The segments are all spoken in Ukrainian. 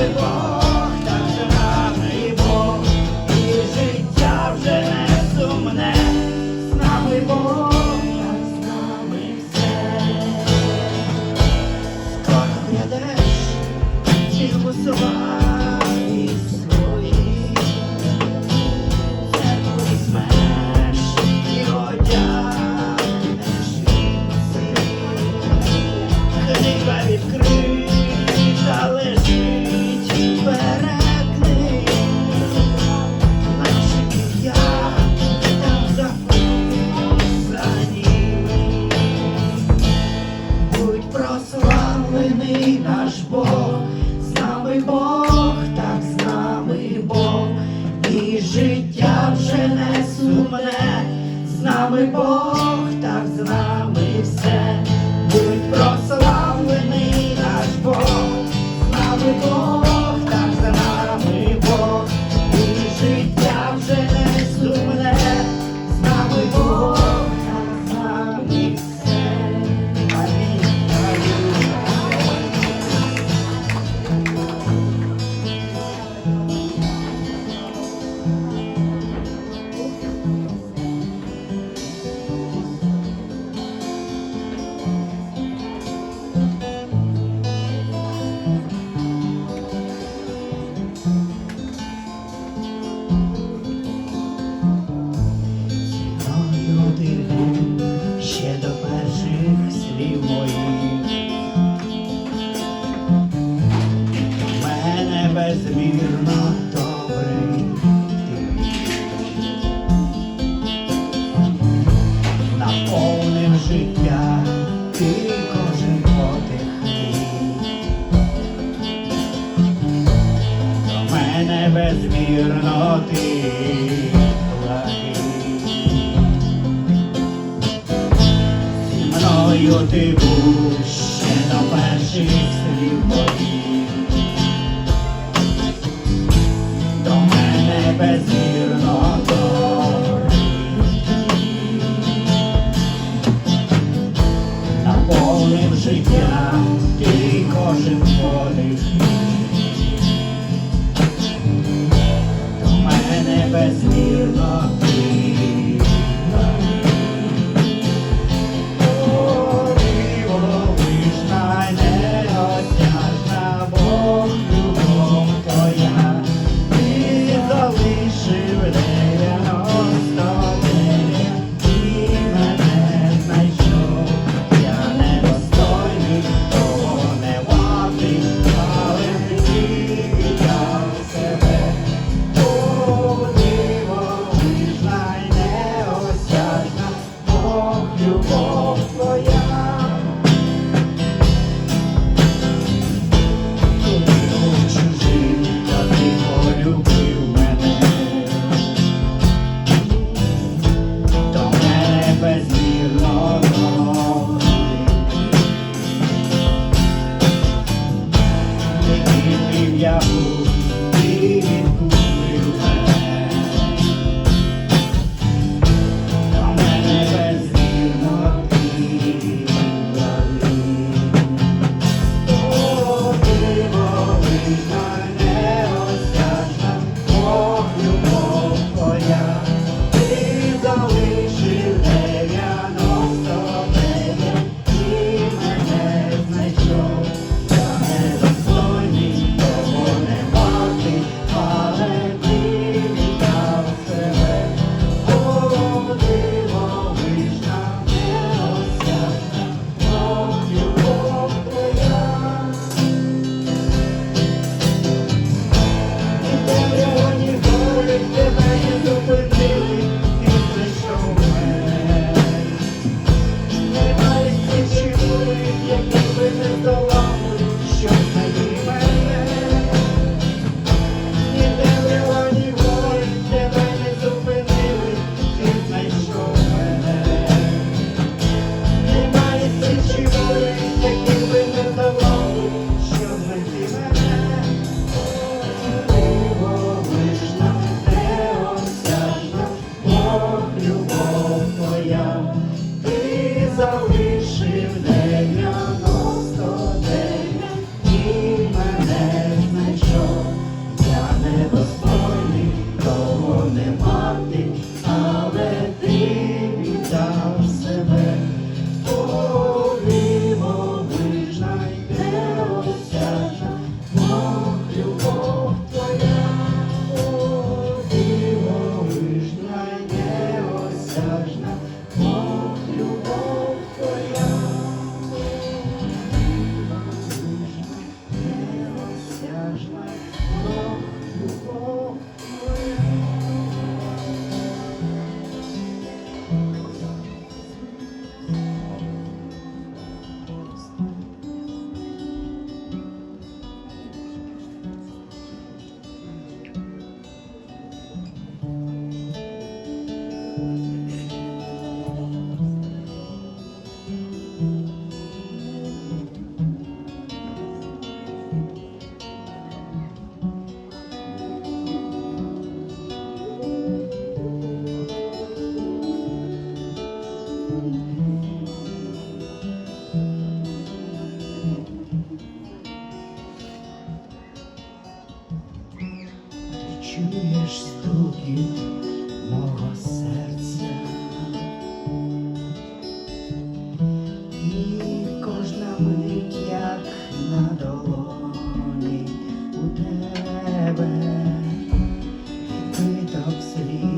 Bye. З нами Бог, так з нами Бог, і життя вже не сумне, з нами Бог, так з нами. наших слів моїх. До мене безвірно наповнив життя ти кожен подих. До мене безвірно. Відбиток слів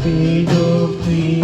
В твій